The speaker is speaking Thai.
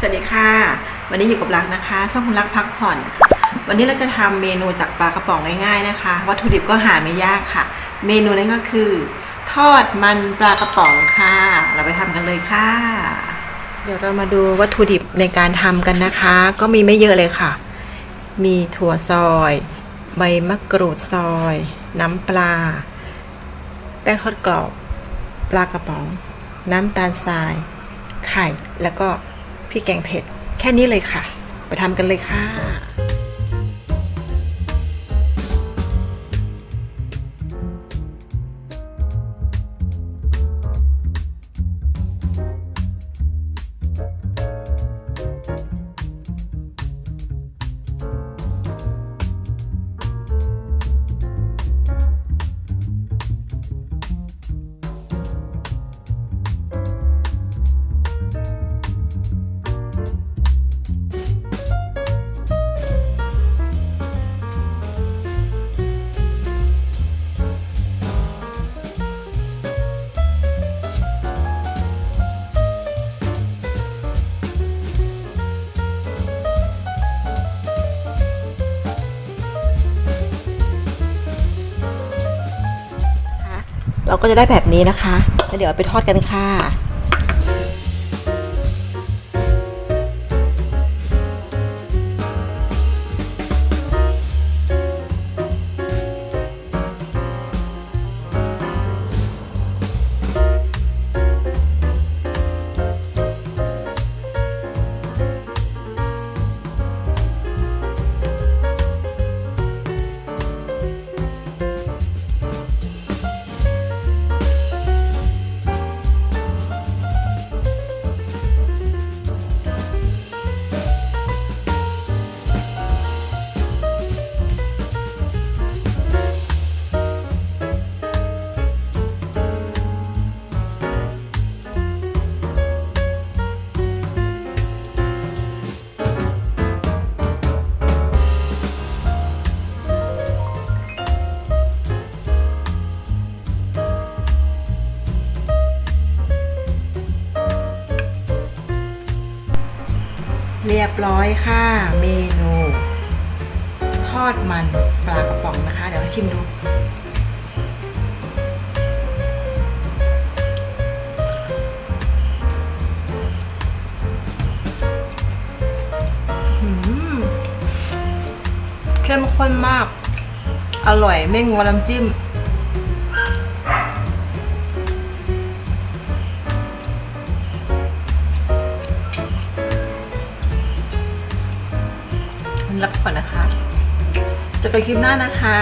สวัสดีค่ะ วันนี้อยู่กับรักนะคะ ช่องคุณรักพักผ่อนค่ะ วันนี้เราจะทำเมนูจากปลากระป๋องง่ายๆนะคะ วัตถุดิบก็หาไม่ยากค่ะ เมนูนั้นก็คือ ทอดมันปลากระป๋องค่ะ เราไปทำกันเลยค่ะ เดี๋ยวเรามาดูวัตถุดิบในการทำกันนะคะ ก็มีไม่เยอะเลยค่ะ มีถั่วซอย ใบมะกรูดซอย น้ำปลา แป้งทอดกรอบ ปลากระป๋อง น้ำตาลทราย ไข่แล้วก็ พี่แกงเผ็ด แค่นี้เลยค่ะ ไปทำกันเลยค่ะ เราก็จะได้แบบนี้นะคะแล้วเดี๋ยวไปทอดกันค่ะ เรียบร้อยค่ะ เมนู ทอดมันปลากระป๋องนะคะ เดี๋ยวชิมดูเข้มข้นมาก อร่อยไม่งัวน้ำจิ้ม รับก่อนนะคะ จะไปคลิปหน้านะคะ